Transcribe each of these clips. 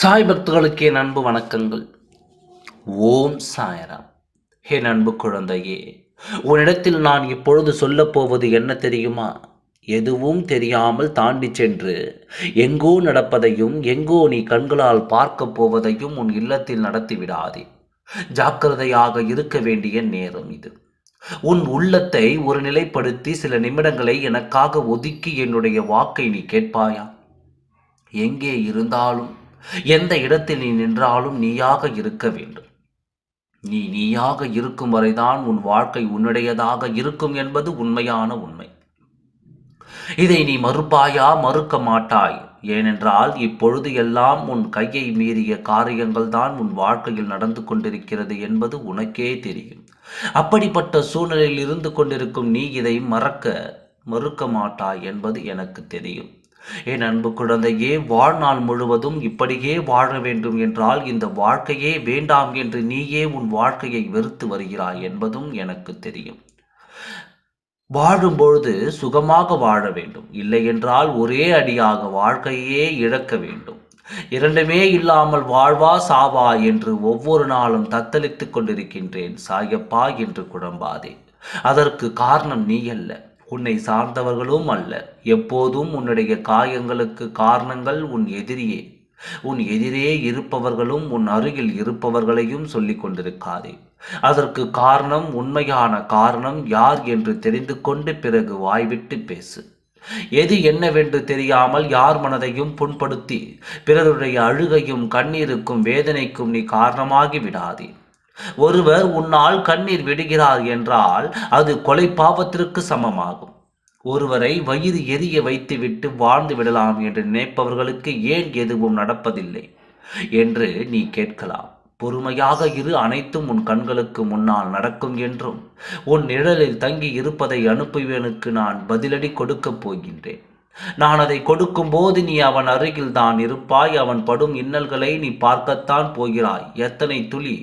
சாய் பக்தர்களுக்கு என் அன்பு வணக்கங்கள். ஓம் சாயராம். என் அன்பு குழந்தையே உன்னிடத்தில் நான் இப்பொழுது சொல்லப் போவது என்ன தெரியுமா? எதுவும் தெரியாமல் தாண்டி சென்று எங்கோ நடப்பதையும் எங்கோ நீ கண்களால் பார்க்கப் போவதையும் உன் இல்லத்தில் நடத்தி விடாதே. ஜாக்கிரதையாக இருக்க வேண்டிய நேரம் இது. உன் உள்ளத்தை ஒரு நிலைப்படுத்தி சில நிமிடங்களை எனக்காக ஒதுக்கி என்னுடைய வாக்கை நீ கேட்பாயா? எங்கே இருந்தாலும் எந்த இடத்தில் நீ நின்றாலும் நீயாக இருக்க வேண்டும். நீ நீயாக இருக்கும் வரைதான் உன் வாழ்க்கை உன்னுடையதாக இருக்கும் என்பது உண்மையான உண்மை. இதை நீ மறுப்பாயா? மறுக்க மாட்டாய். ஏனென்றால் இப்பொழுது எல்லாம் உன் கையை மீறிய காரியங்கள் தான் உன் வாழ்க்கையில் நடந்து கொண்டிருக்கிறது என்பது உனக்கே தெரியும். அப்படிப்பட்ட சூழ்நிலையில் இருந்து கொண்டிருக்கும் நீ இதை மறக்க மறுக்க மாட்டாய் என்பது எனக்கு தெரியும். என் அன்பு குழந்தையே வாழ்நாள் முழுவதும் இப்படியே வாழ வேண்டும் என்றால் இந்த வாழ்க்கையே வேண்டாம் என்று நீயே உன் வாழ்க்கையை வெறுத்து வருகிறாய் என்பதும் எனக்கு தெரியும். வாழும்பொழுது சுகமாக வாழ வேண்டும். இல்லை என்றால் ஒரே அடியாக வாழ்க்கையே இழக்க வேண்டும். இரண்டுமே இல்லாமல் வாழ்வா சாவா என்று ஒவ்வொரு நாளும் தத்தளித்துக் கொண்டிருக்கின்றேன் சாயப்பா என்று குழம்பாதே. அதற்கு காரணம் நீ அல்ல உன்னை சார்ந்தவர்களும் அல்ல. எப்போதும் உன்னுடைய காயங்களுக்கு காரணங்கள் உன் எதிரியே. உன் எதிரே இருப்பவர்களும் உன் அருகில் இருப்பவர்களையும் சொல்லிக் கொண்டிருக்காதே. அதற்கு காரணம் உண்மையான காரணம் யார் என்று தெரிந்து கொண்டு பிறகு வாய்விட்டு பேசு. எது என்னவென்று தெரியாமல் யார் மனதையும் புண்படுத்தி பிறருடைய அழுகையும் கண்ணீருக்கும் வேதனைக்கும் நீ காரணமாகி விடாதே. ஒருவர் உன்னால் கண்ணீர் விடுகிறார் என்றால் அது கொலை பாவத்திற்கு சமமாகும். ஒருவரை வயிறு எரிய வைத்துவிட்டு வாழ்ந்து விடலாம் என்று நினைப்பவர்களுக்கு ஏன் எதுவும் நடப்பதில்லை? என்று நீ கேட்கலாம். பொறுமையாக இரு அனைத்தும் உன் கண்களுக்கு முன்னால் நடக்கும் என்றும் உன் நிழலில் தங்கி இருப்பதை அனுப்புவனுக்கு நான் பதிலடி கொடுக்கப் போகின்றேன். நான் அதை கொடுக்கும் போது நீ அவன் அருகில் தான் இருப்பாய் அவன் படும் இன்னல்களை நீ பார்க்கத்தான் போகிறாய். எத்தனை துளி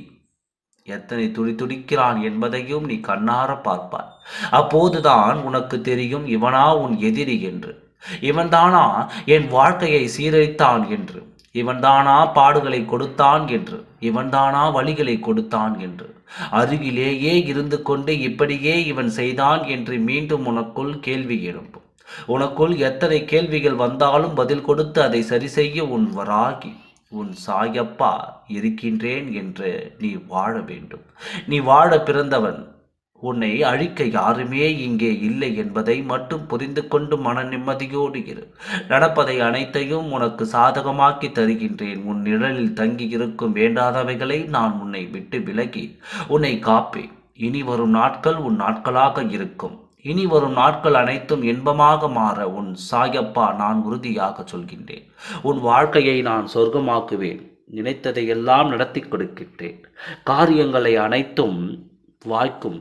எத்தனை துடி துடிக்கிறான் என்பதையும் நீ கண்ணார பார்ப்பாய். அப்போதுதான் உனக்கு தெரியும் இவனா உன் எதிரி என்று. இவன்தானா என் வாழ்க்கையை சீரழித்தான் என்று. இவன்தானா பாடுகளை கொடுத்தான் என்று. இவன்தானா வழிகளை கொடுத்தான் என்று. அருகிலேயே இருந்து கொண்டு இப்படியே இவன் செய்தான் என்று மீண்டும் உனக்குள் கேள்வி எழும்பும். உனக்குள் எத்தனை கேள்விகள் வந்தாலும் பதில் கொடுத்து அதை சரி செய்ய உன் வராகி. உன் சாயப்பா இருக்கின்றேன் என்று நீ வாழ வேண்டும். நீ வாழ பிறந்தவன். உன்னை அழிக்க யாருமே இங்கே இல்லை என்பதை மட்டும் புரிந்து கொண்டு மன நிம்மதியோடு இரு. நடப்பதை அனைத்தையும் உனக்கு சாதகமாக்கி தருகின்றேன். உன் நிழலில் தங்கி இருக்கும் வேண்டாதவைகளை நான் உன்னை விட்டு விலகி உன்னை காப்பேன். இனி வரும் நாட்கள் உன் நாட்களாக இருக்கும். இனி வரும் நாட்கள் அனைத்தும் இன்பமாக மாற உன் சாயப்பா நான் உறுதியாக சொல்கின்றேன். உன் வாழ்க்கையை நான் சொர்க்கமாக்குவேன். நினைத்ததை எல்லாம் நடத்தி கொடுக்கின்றேன். காரியங்களை அனைத்தும் வாய்க்கும்.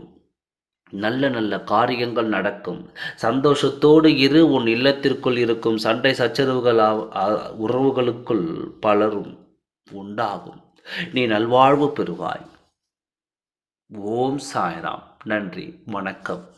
நல்ல நல்ல காரியங்கள் நடக்கும். சந்தோஷத்தோடு இரு உன் இல்லத்திற்குள் இருக்கும் சண்டை சச்சரவுகள் உறவுகளுக்குள் பலரும் உண்டாகும். நீ நல்வாழ்வு பெறுவாய். ஓம் சாய்ராம். நன்றி. வணக்கம்.